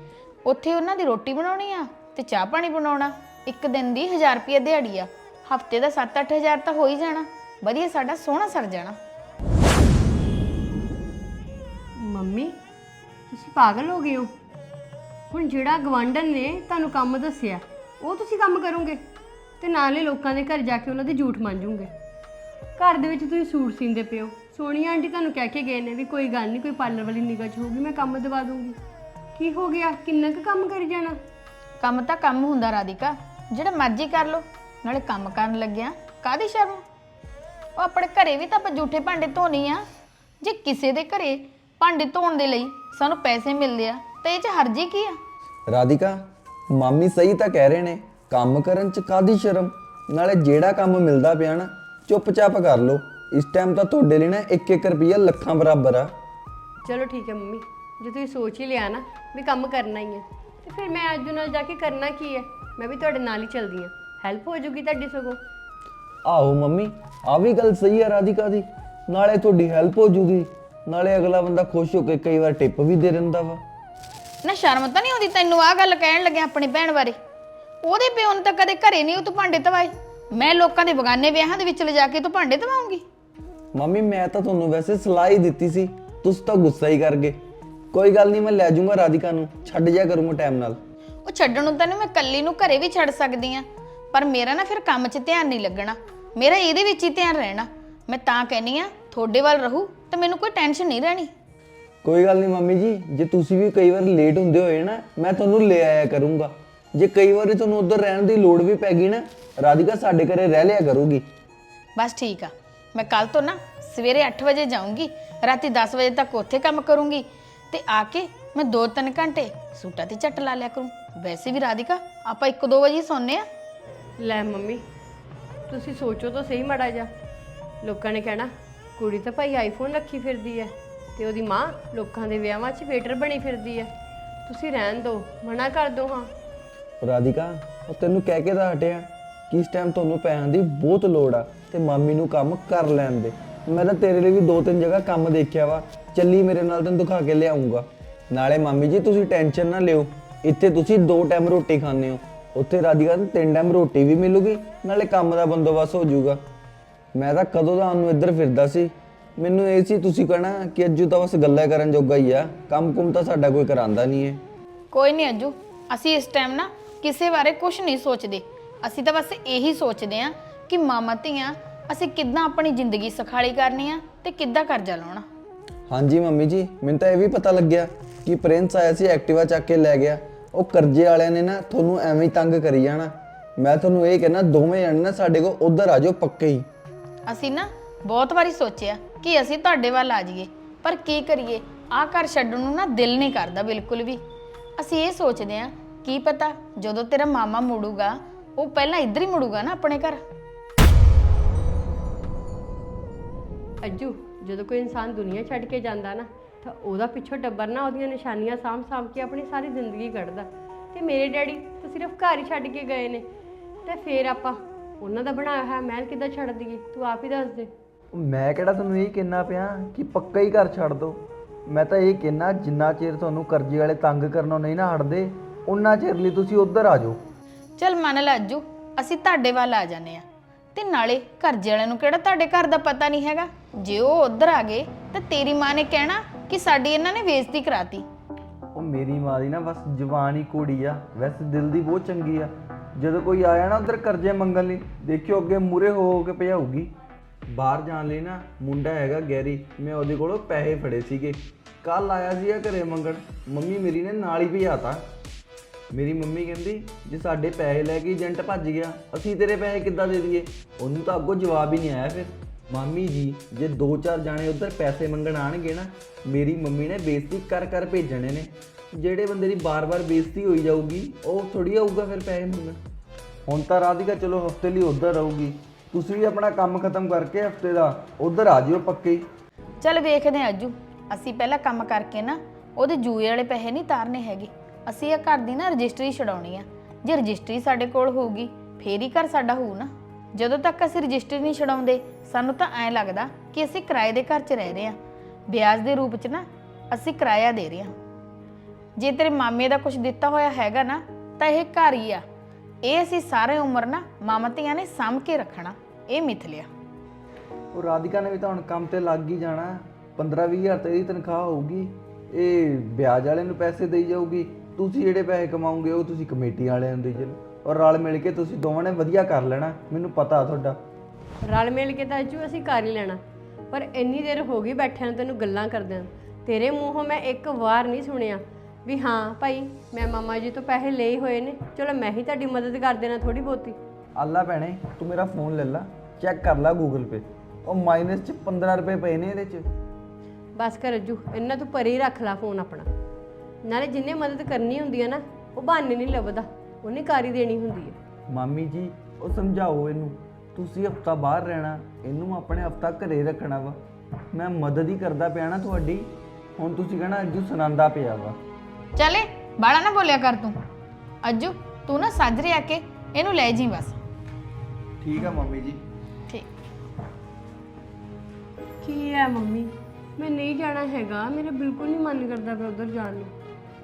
ਉੱਥੇ ਉਹਨਾਂ ਦੀ ਰੋਟੀ ਬਣਾਉਣੀ ਆ ਤੇ ਚਾਹ ਪਾਣੀ ਬਣਾਉਣਾ। ਇੱਕ ਦਿਨ ਦੀ 1000 ਰੁਪਏ ਦਿਹਾੜੀ ਆ। ਹਫ਼ਤੇ ਦਾ 7-8000 ਤਾਂ ਹੋ ਹੀ ਜਾਣਾ। ਵਧੀਆ ਸਾਡਾ ਸੋਹਣਾ ਸਰ ਜਾਣਾ। ਮੰਮੀ, ਤੁਸੀਂ ਪਾਗਲ ਹੋ ਗਏ ਹੋ। ਹੁਣ ਜਿਹੜਾ ਗਵਾਂਢਣ ਨੇ ਤੁਹਾਨੂੰ ਕੰਮ ਦੱਸਿਆ, ਉਹ ਤੁਸੀਂ ਕੰਮ ਕਰੋਗੇ ਤੇ ਨਾਲੇ ਲੋਕਾਂ ਦੇ ਘਰ ਜਾ ਕੇ ਉਹਨਾਂ ਦੇ ਝੂਠ ਮੰਜੂਗੇ ਘਰ ਦੇ ਵਿੱਚ ਤੁਸੀਂ ਸੂਟ ਸੀਂਦੇ ਪਿਓ ਸੋਨੀਆ ਆਂਟੀ ਤੁਹਾਨੂੰ ਕਹਿ ਕੇ ਗਏ ਨੇ ਵੀ ਕੋਈ ਗੱਲ ਨਹੀਂ, ਕੋਈ ਪਾਰਲਰ ਵਾਲੀ ਨਿਗਾਹ ਚ ਹੋਊਗੀ, ਮੈਂ ਕੰਮ ਦਵਾ ਦੂੰਗੀ। ਕੀ ਹੋ ਗਿਆ? ਕਿੰਨਾ ਕੁ ਕੰਮ ਕਰੀ ਜਾਣਾ? ਕੰਮ ਤਾਂ ਕੰਮ ਹੁੰਦਾ ਰਾਧਿਕਾ, ਜਿਹੜਾ ਮਰਜ਼ੀ ਕਰ ਲੋ ਨਾਲੇ ਕੰਮ ਕਰਨ ਲੱਗਿਆ ਕਾਦੀ ਸ਼ਰਮ? ਉਹ ਆਪਣੇ ਘਰੇ ਵੀ ਤਾਂ ਆਪਾਂ ਜੂਠੇ ਭਾਂਡੇ ਧੋਣੀ ਆ। ਜੇ ਕਿਸੇ ਦੇ ਘਰੇ ਭਾਂਡੇ ਧੋਣ ਦੇ ਲਈ ਸਾਨੂੰ ਪੈਸੇ ਮਿਲਦੇ ਆ ਤਾਂ ਇਹ 'ਚ ਹਰਜੀ ਕੀ ਆ? ਰਾਧਿਕਾ ਮਾਮੀ ਸਹੀ ਤਾਂ ਕਹਿ ਰਹੇ ਨੇ ਕੰਮ ਕਰਨ ਚ ਕਾਦੀ ਸ਼ਰਮ? ਨਾਲੇ ਜਿਹੜਾ ਕੰਮ ਮਿਲਦਾ ਪਿਆ ਨਾ ਚੁੱਪਚਾਪ ਕਰ ਲਓ। ਇਸ ਟਾਈਮ ਤਾਂ ਤੁਹਾਡੇ ਲਈ ਨਾ 1-1 ਰੁਪਿਆ ਲੱਖਾਂ ਬਰਾਬਰ ਆ। ਚਲੋ ਠੀਕ ਹੈ ਮੰਮੀ ਜੇ ਤੁਸੀਂ ਸੋਚ ਹੀ ਲਿਆ ਨਾ ਵੀ ਕੰਮ ਕਰਨਾ ਹੀ ਹੈ ਤੇ ਫਿਰ ਮੈਂ ਅੱਜ ਨਾਲ ਜਾ ਕੇ ਕਰਨਾ ਕੀ ਹੈ ਮੈਂ ਵੀ ਤੁਹਾਡੇ ਨਾਲ ਹੀ ਚੱਲਦੀ ਹਾਂ ਹੈਲਪ ਹੋ ਜੂਗੀ ਤੁਹਾਡੀ ਸਗੋਂ। ਆਹੋ ਮੰਮੀ ਆ ਵੀ ਗੱਲ ਸਹੀ ਆ ਰਾਧਿਕਾ ਦੀ। ਨਾਲੇ ਤੁਹਾਡੀ ਹੈਲਪ ਹੋ ਜੂਗੀ। ਨਾਲੇ ਅਗਲਾ ਬੰਦਾ ਖੁਸ਼ ਹੋ ਕੇ ਕਈ ਵਾਰ ਟਿਪ ਵੀ ਦੇ ਦਿੰਦਾ ਵਾ। ਨਾ ਸ਼ਰਮ ਤਾਂ ਨਹੀਂ ਆਉਂਦੀ ਤੈਨੂੰ ਆਹ ਗੱਲ ਕਹਿਣ ਲੱਗਿਆ ਆਪਣੀ ਭੈਣ ਬਾਰੇ? ਉਹਦੇ ਪਿਓ ਨੇ ਤਾਂ ਕਦੇ ਘਰੇ ਨਹੀਂ ਉਹ ਤੂੰ ਭਾਂਡੇ ਧਵਾਏ। ਮੈਂ ਲੋਕਾਂ ਦੇ ਬਗਾਨੇ ਵਿਆਹਾਂ ਦੇ ਵਿੱਚ ਲਿਜਾ ਕੇ ਤੂੰ ਭਾਂਡੇ ਧਵਾਉਂਗੀ। ਮੰਮੀ ਮੈਂ ਤਾਂ ਤੁਹਾਨੂੰ ਵੈਸੇ ਸਲਾਹ ਹੀ ਦਿੱਤੀ ਸੀ। ਤੁਸੀਂ ਤਾਂ ਗੁੱਸਾ ਹੀ ਕਰ ਗਏ। ਕੋਈ ਗੱਲ ਨਹੀਂ ਮੈਂ ਲੈ ਜਾਊਂਗਾ ਰਾਧਿਕਾ ਨੂੰ। ਛੱਡ ਜਾ ਕਰੂੰਗਾ ਟਾਈਮ ਨਾਲ। ਉਹ ਛੱਡਣ ਨੂੰ ਤੈਨੂੰ ਮੈਂ ਕੱਲੀ ਨੂੰ ਘਰੇ ਵੀ ਛੱਡ ਸਕਦੀ ਆ। ਪਰ ਮੇਰਾ ਨਾ ਫਿਰ ਕੰਮ 'ਚ ਧਿਆਨ ਨਹੀਂ ਲੱਗਣਾ। ਮੇਰਾ ਇਹਦੇ ਵਿੱਚ ਹੀ ਧਿਆਨ ਰਹਿਣਾ। ਮੈਂ ਤਾਂ ਕਹਿੰਨੀ ਆ ਤੁਹਾਡੇ ਵੱਲ ਰਹੂ। ਤਾਂ ਮੈਨੂੰ ਕੋਈ ਟੈਨਸ਼ਨ ਨਹੀਂ ਰਹਿਣੀ। ਕੋਈ ਗੱਲ ਨਹੀਂ ਮੰਮੀ ਜੀ ਜੇ ਤੁਸੀਂ ਵੀ ਕਈ ਵਾਰ ਲੇਟ ਹੁੰਦੇ ਹੋਏ ਨਾ ਮੈਂ ਤੁਹਾਨੂੰ ਲੈ ਆਇਆ ਕਰੂੰਗਾ। ਜੇ ਕਈ ਵਾਰੀ ਤੁਹਾਨੂੰ ਉੱਧਰ ਰਹਿਣ ਦੀ ਲੋੜ ਵੀ ਪੈ ਗਈ ਨਾ ਰਾਧਿਕਾ ਸਾਡੇ ਘਰੇ ਰਹਿ ਲਿਆ ਕਰੂਗੀ। ਬਸ ਠੀਕ ਆ। ਮੈਂ ਕੱਲ ਤੋਂ ਨਾ ਸਵੇਰੇ 8 ਵਜੇ ਜਾਊਂਗੀ ਰਾਤੀ 10 ਵਜੇ ਤੱਕ ਉੱਥੇ ਕੰਮ ਕਰੂੰਗੀ। ਤੇ ਆ ਕੇ ਮੈਂ 2-3 ਘੰਟੇ ਸੂਟਾਂ ਤੇ ਝੱਟ ਲਾ ਲਿਆ ਕਰੂੰ। ਵੈਸੇ ਵੀ ਰਾਧਿਕਾ ਆਪਾਂ 1-2 ਵਜੇ ਹੀ ਸੌਂਦੇ ਆ। ਲੈ ਮੰਮੀ ਤੁਸੀਂ ਸੋਚੋ ਤਾਂ ਸਹੀ ਮੜਾ ਜਾ ਲੋਕਾਂ ਨੇ ਕਹਿਣਾ ਕੁੜੀ ਤਾਂ ਭਾਈ ਆਈਫੋਨ ਰੱਖੀ ਫਿਰਦੀ ਹੈ ਤੇ ਉਹਦੀ ਮਾਂ ਲੋਕਾਂ ਦੇ ਵਿਆਹਾਂ 'ਚ ਵੇਟਰ ਬਣੀ ਫਿਰਦੀ ਹੈ ਤੁਸੀਂ ਰਹਿਣ ਦਿਓ ਮਨਾ ਕਰ ਦਿਓ ਹਾਂ। ਰਾਧਿਕਾ, ਉਹ ਤੈਨੂੰ ਕਹਿ ਕੇ ਤਾਂ ਹਟਿਆ। ਕਿ ਇਸ ਟਾਈਮ ਤੁਹਾਨੂੰ ਪੈਸਿਆਂ ਦੀ ਬਹੁਤ ਲੋੜ ਆ ਤੇ ਮਾਮੀ ਨੂੰ ਕੰਮ ਕਰ ਲੈਣ ਦੇ। ਮੈਂ ਤਾਂ ਤੇਰੇ ਲਈ ਵੀ ਦੋ ਤਿੰਨ ਜਗ੍ਹਾ ਕੰਮ ਦੇਖਿਆ ਵਾ। ਚੱਲੀ ਮੇਰੇ ਨਾਲ ਤੈਨੂੰ ਦਿਖਾ ਕੇ ਲਿਆਉਂਗਾ। ਨਾਲੇ ਮਾਮੀ ਜੀ, ਤੁਸੀਂ ਟੈਨਸ਼ਨ ਨਾ ਲਿਓ। ਇੱਥੇ ਤੁਸੀਂ ਦੋ ਟਾਈਮ ਰੋਟੀ ਖਾਂਦੇ ਹੋ। ਉੱਥੇ ਰਾਧਿਕਾ ਨੂੰ ਤਿੰਨ ਟਾਈਮ ਰੋਟੀ ਵੀ ਮਿਲੂਗੀ, ਨਾਲੇ ਕੰਮ ਦਾ ਬੰਦੋਬਸਤ ਹੋ ਜਾਊਗਾ। ਮੈਂ ਤਾਂ ਕਦੋਂ ਦਾ ਉਹਨੂੰ ਇੱਧਰ ਫਿਰਦਾ ਸੀ? ਮੈਨੂੰ ਇਹ ਸੀ ਤੁਸੀਂ ਕਹਣਾ ਕਿ ਅੱਜੂ ਤਾਂ ਬਸ ਗੱਲਾਂ ਕਰਨ ਜੋਗਾ ਹੀ ਆ। ਕੰਮ ਕੁਮ ਤਾਂ ਸਾਡਾ ਕੋਈ ਕਰਾਂਦਾ ਨਹੀਂ ਹੈ ਕੋਈ ਨਹੀਂ ਅੱਜੂ ਅਸੀਂ ਇਸ ਟਾਈਮ ਨਾ ਕਿਸੇ ਬਾਰੇ ਕੁਝ ਨਹੀਂ ਸੋਚਦੇ। ਅਸੀਂ ਤਾਂ ਬਸ ਇਹੀ ਸੋਚਦੇ ਆ ਕਿ ਮਾਮਾ ਧੀਆਂ ਅਸੀਂ ਕਿੱਦਾਂ ਆਪਣੀ ਜ਼ਿੰਦਗੀ ਸਖਾਲੀ ਕਰਨੀ ਆ ਤੇ ਕਿੱਦਾਂ ਕਰਜ਼ਾ ਲਾਉਣਾ। ਹਾਂਜੀ ਮੰਮੀ ਜੀ ਮੈਨੂੰ ਤਾਂ ਇਹ ਵੀ ਪਤਾ ਲੱਗਿਆ ਕਿ ਪ੍ਰਿੰਸ ਆਇਆ ਸੀ ਐਕਟਿਵਾ ਚੱਕ ਕੇ ਲੈ ਗਿਆ। ਉਹ ਕਰਜ਼ੇ ਵਾਲਿਆਂ ਨੇ ਨਾ ਤੁਹਾਨੂੰ ਐਵੇਂ ਹੀ ਤੰਗ ਕਰੀ ਜਾਣਾ। ਮੈਂ ਤੁਹਾਨੂੰ ਇਹ ਕਹਿਣਾ ਦੋਵੇਂ ਜਣੇ ਨਾ ਸਾਡੇ ਕੋਲ ਉਧਰ ਆ ਜਾਓ ਪੱਕੇ ਹੀ। ਅਸੀਂ ਨਾ ਬਹੁਤ ਵਾਰੀ ਸੋਚਿਆ ਕਿ ਅਸੀਂ ਤੁਹਾਡੇ ਵੱਲ ਆ ਜਾਈਏ, ਪਰ ਕੀ ਕਰੀਏ? ਆਹ ਘਰ ਛੱਡਣ ਨੂੰ ਨਾ ਦਿਲ ਨਹੀਂ ਕਰਦਾ ਬਿਲਕੁਲ ਵੀ। ਅਸੀਂ ਇਹ ਸੋਚਦੇ ਆ ਕੀ ਪਤਾ ਜਦੋਂ ਤੇਰਾ ਮਾਮਾ ਮੁੜੂਗਾ, ਉਹ ਪਹਿਲਾਂ ਇੱਧਰ ਹੀ ਮੁੜੂਗਾ ਨਾ ਆਪਣੇ ਘਰ। ਅੱਜੂ, ਜਦੋਂ ਕੋਈ ਇਨਸਾਨ ਦੁਨੀਆ ਛੱਡ ਕੇ ਜਾਂਦਾ ਨਾ, ਤਾਂ ਉਹਦਾ ਪਿੱਛੋਂ ਟੱਬਰ ਨਾ ਉਹਦੀਆਂ ਨਿਸ਼ਾਨੀਆਂ ਸਾਂਭ-ਸਾਂਭ ਕੇ ਆਪਣੀ ਸਾਰੀ ਜ਼ਿੰਦਗੀ ਕੱਢਦਾ। ਤੇ ਮੇਰੇ ਡੈਡੀ ਤਾਂ ਸਿਰਫ ਘਰ ਹੀ ਛੱਡ ਕੇ ਗਏ ਨੇ। ਤੇ ਫੇਰ ਆਪਾਂ ਉਹਨਾਂ ਦਾ ਬਣਾਇਆ ਹੋਇਆ ਮਹਿਲ ਕਿੱਦਾਂ ਛੱਡ ਦਈਏ? ਤੂੰ ਆਪ ਹੀ ਦੱਸ ਦੇ। ਮੈਂ ਕਿਹੜਾ ਤੁਹਾਨੂੰ ਇਹ ਕਹਿਣਾ ਪਿਆ ਕਿ ਪੱਕਾ ਹੀ ਘਰ ਛੱਡ ਦੋ? ਮੈਂ ਤਾਂ ਇਹ ਕਹਿਣਾ ਜਿੰਨਾ ਚਿਰ ਤੁਹਾਨੂੰ ਕਰਜ਼ੇ ਵਾਲੇ ਤੰਗ ਕਰਨੋਂ ਨਹੀਂ ਨਾ ਹਟਦੇ ਉਨਾ ਚਿਰ ਲਈ ਤੁਸੀਂ ਉਧਰ ਆ ਜਾਓ। ਚਲ ਮੰਨ ਲੈ ਅੱਜੂ ਅਸੀਂ ਤੁਹਾਡੇ ਵੱਲ ਆ ਜਾਂਦੇ ਆ ਤੇ ਨਾਲੇ ਘਰਜੇ ਵਾਲਿਆਂ ਨੂੰ ਕਿਹੜਾ ਤੁਹਾਡੇ ਘਰ ਦਾ ਪਤਾ ਨਹੀਂ ਹੈਗਾ? ਜੇ ਉਹ ਉੱਧਰ ਆ ਗਏ ਤਾਂ ਤੇਰੀ ਮਾਂ ਨੇ ਕਹਿਣਾ ਕਿ ਸਾਡੀ ਇਹਨਾਂ ਨੇ ਬੇਇੱਜ਼ਤੀ ਕਰਾਤੀ। ਉਹ ਮੇਰੀ ਮਾਂ ਦੀ ਨਾ ਬਸ ਜ਼ੁਬਾਨ ਹੀ ਕੋੜੀ ਆ ਵੈਸੇ ਦਿਲ ਦੀ ਬਹੁਤ ਚੰਗੀ ਆ। ਜਦੋਂ ਕੋਈ ਆਇਆ ਨਾ ਉਧਰ ਕਰਜ਼ੇ ਮੰਗਣ ਲਈ, ਦੇਖਿਓ ਅੱਗੇ ਮੂਰੇ ਹੋ ਹੋ ਕੇ ਭਜਾਊਗੀ। ਬਾਹਰ ਜਾਣ ਲਈ ਨਾ ਮੁੰਡਾ ਹੈਗਾ ਗੈਰੀ, ਮੈਂ ਉਹਦੇ ਕੋਲੋਂ ਪੈਸੇ ਫੜੇ ਸੀਗੇ। ਕੱਲ ਆਇਆ ਸੀ ਘਰੇ ਮੰਗਣ, ਮੰਮੀ ਮੇਰੀ ਨੇ ਨਾਲ ਹੀ ਭਜਾਤਾ। ਮੇਰੀ ਮੰਮੀ ਕਹਿੰਦੀ, ਜੇ ਸਾਡੇ ਪੈਸੇ ਲੈ ਕੇ ਏਜੰਟ ਭੱਜ ਗਿਆ, ਅਸੀਂ ਤੇਰੇ ਪੈਸੇ ਕਿੱਦਾਂ ਦੇ ਦਈਏ? ਉਹਨੂੰ ਤਾਂ ਅੱਗੋਂ ਜਵਾਬ ਹੀ ਨਹੀਂ ਆਇਆ ਫਿਰ। ਮਾਮੀ ਜੀ, ਜੇ ਦੋ ਚਾਰ ਜਾਣੇ ਉਧਰ ਪੈਸੇ ਮੰਗਣ ਆਣਗੇ ਨਾ, ਮੇਰੀ ਮੰਮੀ ਨੇ ਬੇਇੱਜ਼ਤੀ ਕਰ ਕਰ ਭੇਜਣੇ ਨੇ। ਜਿਹੜੇ ਬੰਦੇ ਦੀ ਬਾਰ-ਬਾਰ ਬੇਇੱਜ਼ਤੀ ਹੋਈ ਜਾਊਗੀ, ਉਹ ਥੋੜੀ ਆਊਗਾ ਫਿਰ ਪੈਸੇ ਮੰਗਣ। ਹੁਣ ਤਾਂ ਰਾਧਿਕਾ, ਚਲੋ ਹਫ਼ਤੇ ਲਈ ਉਧਰ ਰਹੂਗੀ। ਤੁਸੀਂ ਵੀ ਆਪਣਾ ਕੰਮ ਖਤਮ ਕਰਕੇ ਹਫ਼ਤੇ ਦਾ ਉਧਰ ਆ ਜਿਓ ਪੱਕੇ। ਚਲ ਵੇਖਦੇ ਹਾਂ ਅੱਜੂ। ਅਸੀਂ ਪਹਿਲਾਂ ਕੰਮ ਕਰਕੇ ਨਾ, ਉਹਦੇ ਜੂਏ ਵਾਲੇ ਪੈਸੇ ਨਹੀਂ ਤਾਰਨੇ ਹੈਗੇ। ਅਸੀਂ ਇਹ ਘਰ ਦੀ ਨਾ ਰਜਿਸਟਰੀ ਛਡਾਉਣੀ ਆ। ਜੇ ਰਜਿਸਟਰੀ ਸਾਡੇ ਕੋਲ ਹੋਊਗੀ, ਫੇਰ ਹੀ ਘਰ ਸਾਡਾ ਹੋਊ ਨਾ। ਜਦੋਂ ਤੱਕ ਅਸੀਂ ਰਜਿਸਟਰੀ ਨਹੀਂ ਛਡਾਉਂਦੇ, ਸਾਨੂੰ ਤਾਂ ਐਂ ਲੱਗਦਾ ਕਿ ਅਸੀਂ ਕਿਰਾਏ ਦੇ ਘਰ 'ਚ ਰਹਿ ਰਹੇ ਹਾਂ ਵਿਆਜ ਦੇ ਰੂਪ 'ਚ ਨਾ, ਅਸੀਂ ਕਿਰਾਇਆ ਦੇ ਰਹੇ ਹਾਂ ਜੇ ਤੇਰੇ ਮਾਮੇ ਦਾ ਕੁਝ ਦਿੱਤਾ ਹੋਇਆ ਹੈਗਾ ਨਾ ਤਾਂ ਇਹ ਘਰ ਹੀ ਆ। ਇਹ ਅਸੀਂ ਸਾਰੇ ਉਮਰ ਨਾ ਮਾਮਾ ਧੀਆਂ ਨੇ ਸਾਂਭ ਕੇ ਰੱਖਣਾ ਇਹ ਮਿਥ ਲਿਆ। ਉਹ ਰਾਧਿਕਾ ਨੇ ਵੀ ਤਾਂ ਹੁਣ ਕੰਮ ਤੇ ਲੱਗ ਹੀ ਜਾਣਾ। 15-20 ਹਜ਼ਾਰ ਤੇ ਇਹਦੀ ਤਨਖਾਹ ਹੋਊਗੀ। ਇਹ ਵਿਆਜ ਵਾਲੇ ਨੂੰ ਪੈਸੇ ਦੇਈ ਜਾਊਗੀ। ਤੁਸੀਂ ਜਿਹੜੇ ਪੈਸੇ ਕਮਾਉਂਗੇ ਉਹ ਤੁਸੀਂ ਕਮੇਟੀ ਵਾਲਿਆਂ ਨੂੰ ਦੇਈ ਜਾਓ। ਔਰ ਰਲ ਮਿਲ ਕੇ ਤੁਸੀਂ ਦੋਵਾਂ ਨੇ ਵਧੀਆ ਕਰ ਲੈਣਾ ਮੈਨੂੰ ਪਤਾ ਤੁਹਾਡਾ। ਰਲ ਮਿਲ ਕੇ ਤਾਂ ਅੱਜੂ ਅਸੀਂ ਕਰ ਹੀ ਲੈਣਾ। ਪਰ ਇੰਨੀ ਦੇਰ ਹੋ ਗਈ ਬੈਠਿਆਂ ਨੂੰ ਤੈਨੂੰ ਗੱਲਾਂ ਕਰਦਿਆਂ ਤੇਰੇ ਮੂੰਹੋਂ ਮੈਂ ਇੱਕ ਵਾਰ ਨਹੀਂ ਸੁਣਿਆ। ਵੀ ਹਾਂ ਭਾਈ ਮੈਂ ਮਾਮਾ ਜੀ ਤੋਂ ਪੈਸੇ ਲਏ ਹੋਏ ਨੇ। ਚਲੋ ਮੈਂ ਹੀ ਤੁਹਾਡੀ ਮਦਦ ਕਰ ਦੇਣਾ ਥੋੜੀ ਬਹੁਤੀ। ਅੱਲਾ ਭੈਣੇ ਤੂੰ ਮੇਰਾ ਫੋਨ ਲੈ ਲੈ ਚੈੱਕ ਕਰ ਲੈ ਗੂਗਲ ਪੇ ਉਹ ਮਾਈਨਸ ਚ 15 ਰੁਪਏ ਪਏ ਨੇ ਇਹਦੇ ਚ। ਬਸ ਕਰ ਰੱਜੂ ਇੰਨਾ ਤੂੰ ਪਰੇ ਹੀ ਰੱਖ ਲੈ ਫੋਨ ਆਪਣਾ। ਨਾਲੇ ਜਿੰਨੇ ਮਦਦ ਕਰਨੀ ਹੁੰਦੀ ਹੈ ਨਾ ਉਹ ਬਹਾਨੇ ਨਹੀਂ ਲੱਭਦਾ ਉਹਨੇ ਕਰ ਹੀ ਦੇਣੀ ਹੁੰਦੀ ਹੈ ਮਾਮੀ ਜੀ ਉਹ ਸਮਝਾਓ ਇਹਨੂੰ ਤੁਸੀਂ ਹਫਤਾ ਬਾਹਰ ਰਹਿਣਾ ਇਹਨੂੰ ਆਪਣੇ ਹਫਤਾ ਘਰੇ ਰੱਖਣਾ ਵਾ। ਮੈਂ ਮਦਦ ਹੀ ਕਰਦਾ ਪਿਆ ਨਾ ਤੁਹਾਡੀ ਹੁਣ ਤੁਸੀਂ ਕਹਿਣਾ ਅੱਜੂ ਸੁਣਾਉਂਦਾ ਪਿਆ ਵਾ। ਚੱਲੇ ਬਾਲਾ ਨਾ ਬੋਲਿਆ ਕਰ ਤੂੰ। ਅੱਜੂ ਤੂੰ ਨਾ ਸਾਜਰੇ ਆ ਕੇ ਇਹਨੂੰ ਲੈ ਜੀ ਬਸ। ਠੀਕ ਆ ਮੰਮੀ ਜੀ। ਠੀਕ। ਕੀ ਹੈ ਮੰਮੀ? ਮੈਂ ਨਹੀਂ ਜਾਣਾ ਹੈਗਾ। ਮੇਰਾ ਬਿਲਕੁਲ ਨਹੀਂ ਮਨ ਕਰਦਾ ਪਿਆ ਉਧਰ ਜਾਣ ਨੂੰ।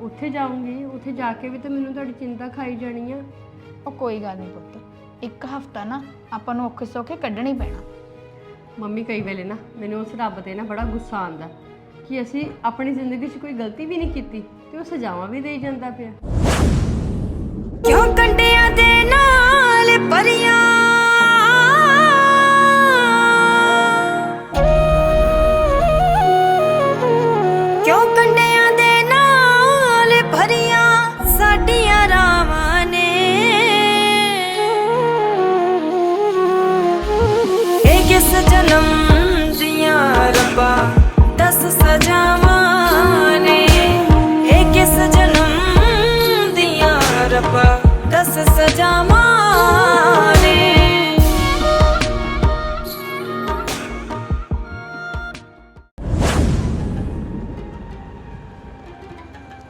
ਉੱਥੇ ਜਾਊਂਗੀ ਉੱਥੇ ਜਾ ਕੇ ਵੀ ਤਾਂ ਮੈਨੂੰ ਤੁਹਾਡੀ ਚਿੰਤਾ ਖਾਈ ਜਾਣੀ ਆ। ਉਹ ਕੋਈ ਗੱਲ ਨਹੀਂ ਪੁੱਤ। ਇੱਕ ਹਫਤਾ ਨਾ ਆਪਾਂ ਨੂੰ ਔਖੇ ਸੌਖੇ ਕੱਢਣਾ ਹੀ ਪੈਣਾ। ਮੰਮੀ ਕਈ ਵੇਲੇ ਨਾ ਮੈਨੂੰ ਉਸ ਰੱਬ ਤੇ ਨਾ ਬੜਾ ਗੁੱਸਾ ਆਉਂਦਾ ਕਿ ਅਸੀਂ ਆਪਣੀ ਜ਼ਿੰਦਗੀ 'ਚ ਕੋਈ ਗਲਤੀ ਵੀ ਨਹੀਂ ਕੀਤੀ। ਤੇ ਉਹ ਸਜ਼ਾਵਾਂ ਵੀ ਦੇਈ ਜਾਂਦਾ ਪਿਆ। ਕਿਉਂ ਕੰਡਿਆਂ ਦੇ ਨਾਲ ਪਰੀਆਂ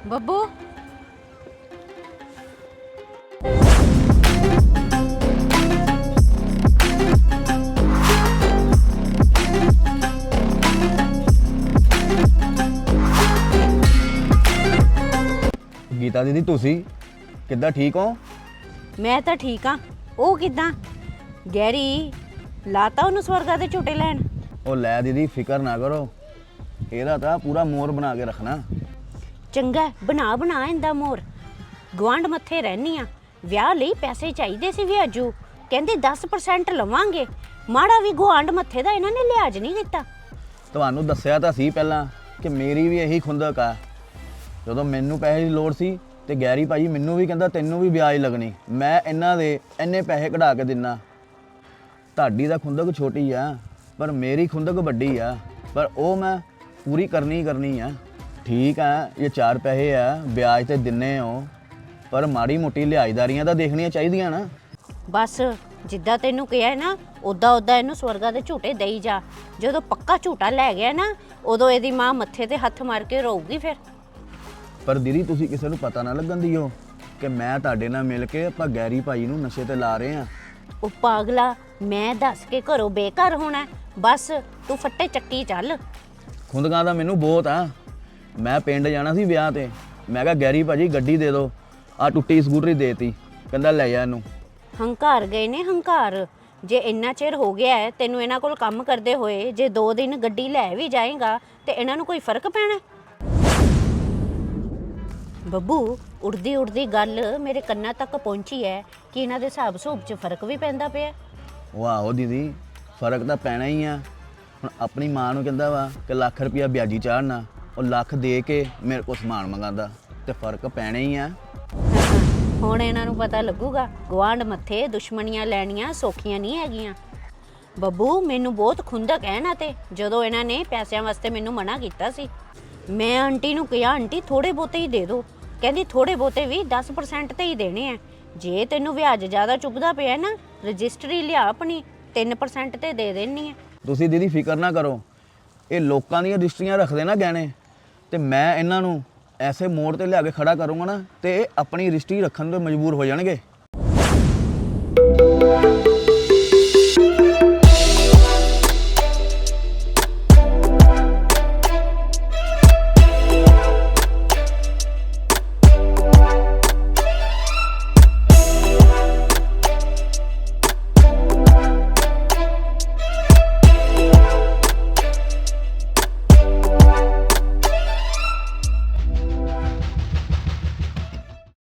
ਬੱਬੂ। ਗੀਤਾ ਦੀਦੀ ਤੁਸੀਂ ਕਿੱਦਾਂ ਠੀਕ ਹੋ? ਮੈਂ ਤਾਂ ਠੀਕ ਆ ਉਹ ਕਿਦਾਂ? ਗੈਰੀ ਲਾਤਾ ਉਹਨੂੰ ਸਵਰਗਾ ਦੇ ਝੂਟੇ ਲੈਣ? ਉਹ ਲੈ ਦੀਦੀ ਫਿਕਰ ਨਾ ਕਰੋ। ਇਹਦਾ ਤਾਂ ਪੂਰਾ ਮੋਰ ਬਣਾ ਕੇ ਰੱਖਣਾ। ਚੰਗਾ ਬਣਾ ਬਣਾ ਇੰਦਾ ਮੋਰ। ਗਵਾਂਡ ਮੱਥੇ ਰਹਿਨੀ ਆ। ਵਿਆਹ ਲਈ ਪੈਸੇ ਚਾਹੀਦੇ ਸੀ ਵਿਆਜੂ ਕਹਿੰਦੇ 10% ਲਵਾਂਗੇ। ਮਾੜਾ ਵੀ ਗਵਾਂਡ ਮੱਥੇ ਦਾ ਇਹਨਾਂ ਨੇ ਲਿਆਜ ਨਹੀਂ ਦਿੱਤਾ। ਤੁਹਾਨੂੰ ਦੱਸਿਆ ਤਾਂ ਸੀ ਪਹਿਲਾਂ ਕਿ ਮੇਰੀ ਵੀ ਇਹੀ ਖੁੰਦਕ ਆ। ਜਦੋਂ ਮੈਨੂੰ ਪੈਸੇ ਦੀ ਲੋੜ ਸੀ ਤੇ ਗੈਰੀ ਭਾਜੀ ਮੈਨੂੰ ਵੀ ਕਹਿੰਦਾ ਤੈਨੂੰ ਵੀ ਵਿਆਜ ਲੱਗਣੀ। ਮੈਂ ਇਹਨਾਂ ਦੇ ਇੰਨੇ ਪੈਸੇ ਕਢਾ ਕੇ ਦਿੰਨਾ। ਤੁਹਾਡੀ ਤਾਂ ਖੁੰਦਕ ਛੋਟੀ ਆ, ਪਰ ਮੇਰੀ ਖੁੰਦਕ ਵੱਡੀ ਆ। ਪਰ ਉਹ ਮੈਂ ਪੂਰੀ ਕਰਨੀ ਕਰਨੀ ਆ। ਠੀਕ ਆ ਇਹ ਚਾਰ ਪੈਸੇ ਆ ਵਿਆਜ ਤੇ ਦਿੰਨੇ ਹੋ ਪਰ ਮਾੜੀ ਮੋਟੀ ਲਿਹਾਜ਼ਦਾਰੀਆਂ ਤਾਂ ਦੇਖਣੀਆਂ ਚਾਹੀਦੀਆਂ ਨਾ। ਬਸ ਜਿੱਦਾਂ ਤੈਨੂੰ ਕਿਹਾ ਹੈ ਨਾ ਉਦਾਂ ਉਦਾਂ ਇਹਨੂੰ ਸਵਰਗਾ ਦੇ ਝੂਟੇ ਦੇਈ ਜਾ। ਜਦੋਂ ਪੱਕਾ ਝੂਟਾ ਲੈ ਗਿਆ ਨਾ ਉਦੋਂ ਇਹਦੀ ਮਾਂ ਮੱਥੇ ਤੇ ਹੱਥ ਮਾਰ ਕੇ ਰੋਊਗੀ ਫਿਰ। ਪਰ ਦੀਦੀ ਤੁਸੀਂ ਕਿਸੇ ਨੂੰ ਪਤਾ ਨਾ ਲੱਗਣ ਦਿਓ ਕਿ ਮੈਂ ਤੁਹਾਡੇ ਨਾਲ ਮਿਲ ਕੇ ਆਪਾਂ ਗੈਰੀ ਭਾਈ ਨੂੰ ਨਸ਼ੇ ਤੇ ਲਾ ਰਹੇ ਆ। ਉਹ ਪਾਗਲਾ ਮੈਂ ਦੱਸ ਕੇ ਘਰੋਂ ਬੇਘਰ ਹੋਣਾ। ਹੈ। ਬਸ ਤੂੰ ਫੱਟੇ ਚੱਕੀ ਚੱਲ। ਖੁੰਦਕਾਂ ਦਾ ਮੈਨੂੰ ਬਹੁਤ ਆ। ਮੈਂ ਪਿੰਡ ਜਾਣਾ ਸੀ ਵਿਆਹ ਤੇ। ਮੈਂ ਕਿਹਾ ਗੈਰੀ ਭਾਜੀ ਗੱਡੀ ਦੇ ਦਿਓ। ਆ ਟੁੱਟੀ ਸਕੂਟਰੀ ਦੇਤੀ। ਕਹਿੰਦਾ ਲੈ ਜਾ ਇਹਨੂੰ। ਹੰਕਾਰ ਗਏ ਨੇ ਹੰਕਾਰ। ਜੇ ਇੰਨਾ ਚਿਰ ਹੋ ਗਿਆ ਹੈ ਤੈਨੂੰ ਇਹਨਾਂ ਕੋਲ ਕੰਮ ਕਰਦੇ ਹੋਏ ਜੇ 2 ਦਿਨ ਗੱਡੀ ਲੈ ਵੀ ਜਾਏਗਾ ਤੇ ਇਹਨਾਂ ਨੂੰ ਕੋਈ ਫ਼ਰਕ ਪੈਣਾ ਬੱਬੂ ਉੜਦੀ ਉੜਦੀ ਗੱਲ ਮੇਰੇ ਕੰਨਾਂ ਤੱਕ ਪਹੁੰਚੀ ਹੈ ਕਿ ਇਹਨਾਂ ਦੇ ਹਿਸਾਬ ਸੂਬ 'ਚ ਫ਼ਰਕ ਵੀ ਪੈਂਦਾ ਪਿਆ। ਵਾਹ ਦੀਦੀ ਫ਼ਰਕ ਤਾਂ ਪੈਣਾ ਹੀ ਆ। ਹੁਣ ਆਪਣੀ ਮਾਂ ਨੂੰ ਕਹਿੰਦਾ ਵਾ ਕਿ ਲੱਖ ਰੁਪਇਆ ਵਿਆਜੀ ਚਾੜਨਾ। ਉਹ ਲੱਖ ਦੇ ਕੇ ਮੇਰੇ ਕੋਲ ਸਮਾਨ ਮੰਗਾਂਦਾ ਤੇ ਫ਼ਰਕ ਪੈਣਾ ਹੀ ਆ। ਹੁਣ ਇਹਨਾਂ ਨੂੰ ਪਤਾ ਲੱਗੂਗਾ ਗਵਾਂਡ ਮੱਥੇ ਦੁਸ਼ਮਣੀਆਂ ਲੈਣੀਆਂ ਸੌਖੀਆਂ ਨਹੀਂ ਹੈਗੀਆਂ। ਬੱਬੂ ਮੈਨੂੰ ਬਹੁਤ ਖੁੰਦਕ ਹੈ ਨਾ ਤੇ ਜਦੋਂ ਇਹਨਾਂ ਨੇ ਪੈਸਿਆਂ ਵਾਸਤੇ ਮੈਨੂੰ ਮਨਾ ਕੀਤਾ ਸੀ। ਮੈਂ ਆਂਟੀ ਨੂੰ ਕਿਹਾ ਆਂਟੀ ਥੋੜੇ ਬਹੁਤੇ ਹੀ ਦੇ ਦਿਓ ਕਹਿੰਦੀ ਥੋੜੇ ਬਹੁਤੇ ਵੀ 10% ਤੇ ਹੀ ਦੇਣੇ ਆ ਜੇ ਤੈਨੂੰ ਵਿਆਜ ਜ਼ਿਆਦਾ ਚੁੱਭਦਾ ਪਿਆ ਨਾ ਰਜਿਸਟਰੀ ਲਿਆ ਆਪਣੀ 3% ਤੇ ਦੇ ਦੇਣੀ ਹੈ ਤੁਸੀਂ ਦੀਦੀ ਫਿਕਰ ਨਾ ਕਰੋ ਇਹ ਲੋਕਾਂ ਦੀਆਂ ਰਜਿਸਟਰੀਆਂ ਰੱਖਦੇ ਨਾ ਗਹਿਣੇ। ਤੇ ਮੈਂ ਇਹਨਾਂ ਨੂੰ ਐਸੇ ਮੋੜ ਤੇ ਲਿਆ ਕੇ ਖੜਾ ਕਰੂੰਗਾ ਨਾ, ਤੇ ਇਹ ਆਪਣੀ ਰਜਿਸਟਰੀ ਰੱਖਣ ਤੋਂ ਮਜਬੂਰ ਹੋ ਜਾਣਗੇ।